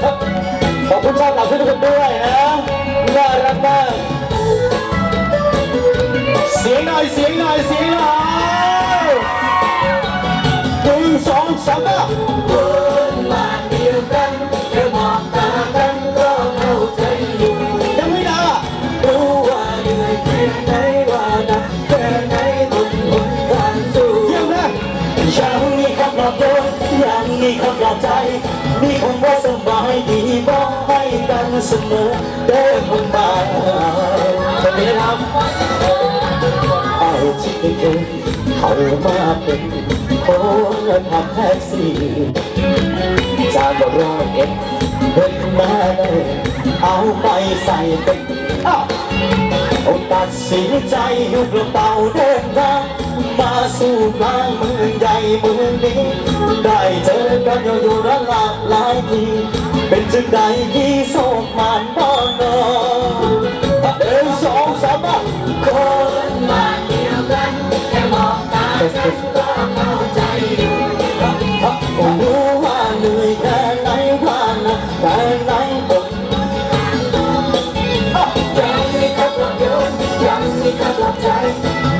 เยอะขอบคุณชาวต่างประเทศทุกคนด้วยนะน่ารักมากเสียงหน่อยเสียงหน่อยเสียงหน่อยหนึ่งสองสามห้าเดียวกันแค่มองตากันก็เข้าใจอยู่ยังไม่ได้รู้ว่าเหนื่อยแค่ไหนว่าหนักแค่ไหนบนหนทางสู้เยี่ยมนะยังมีคำปลอบโยนยังมีคำปลอบใจ มีคำว่า สมอเดินคนบานสวัสดีนะครับเอาชีวิตเองเขามาเป็นคนทำแท็กซี่จากร้อยเอ็ดเดินมาเลยเอาไปใส่เป็นเอาตัดสินใจอยู่กระเป๋าเดินทางมาสู่กลางเมืองใหญ่เมืองนี้ ได้เจอกันอยู่ระลากหลายที เป็นจึงใดที่โศกมานบ้านนอหนึ่งสองสามอะคนบ้านเดียวกันแค่มองตากันก็เข้าใจอยู่รู้ว่าเหนื่อยแค่ไหนว่าหนักแค่ไหนบนยังมีคำปลอบโยนยังมีคำปลอบใจ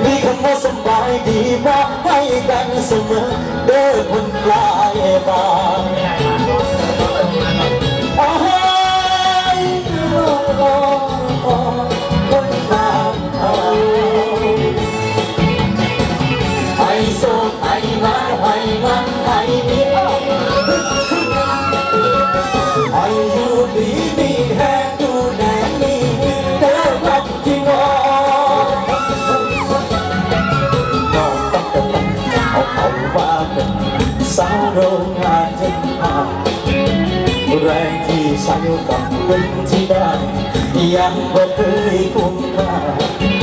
มีคำว่าสบายดีบอกให้กันเสมอเดินคนปลายบาง ไอ้มาไอ้มันไอ้มีไอ้อยู่ดีมีแห้งอยู่แดงมีเดินรับที่นอนน้องต้องกำลังเอาเขาว่าเป็นสาวโรงงานที่ผ่านแรงที่ใช้กับเงินที่ได้ยังบ่เคยคุ้มค่า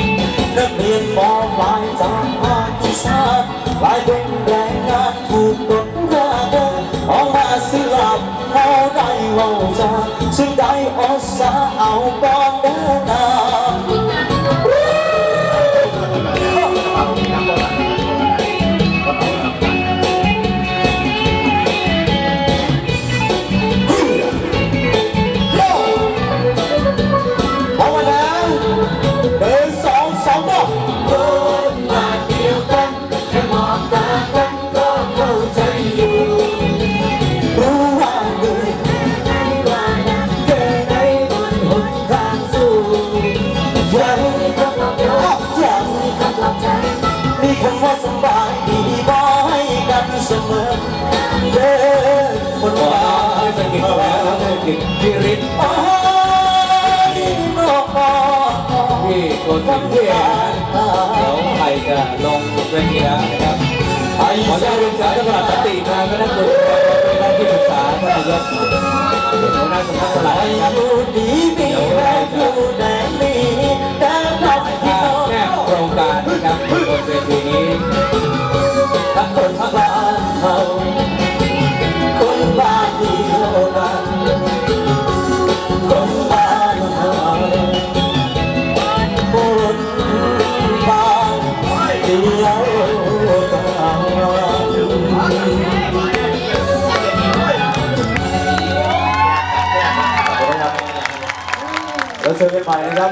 แรงงานถูกกดราคาออกมาสิลับเอได้เว่าจาซึ่งได้ออสาเอาบอ ยังมีคำปลอบโยนยังมีคำปลอบใจมีคำว่าสบายดีบอกให้กันเสมอเดินคนขอบ้าให้สกิดแล้วครับให้กิดพี่ฤทโอ้ยนอกพี่คนที่เองนะเดี๋ยวใครจะลงเวทีแล้วนะครับไอ้ขอสาเชิญวคุณสารจังหวัดสติทางคณะกรรมการเป็นท่านที่ปรึกษาท่านนายกหัวหน้าสำนักปลัดครับ เจอกันใหม่นะครับ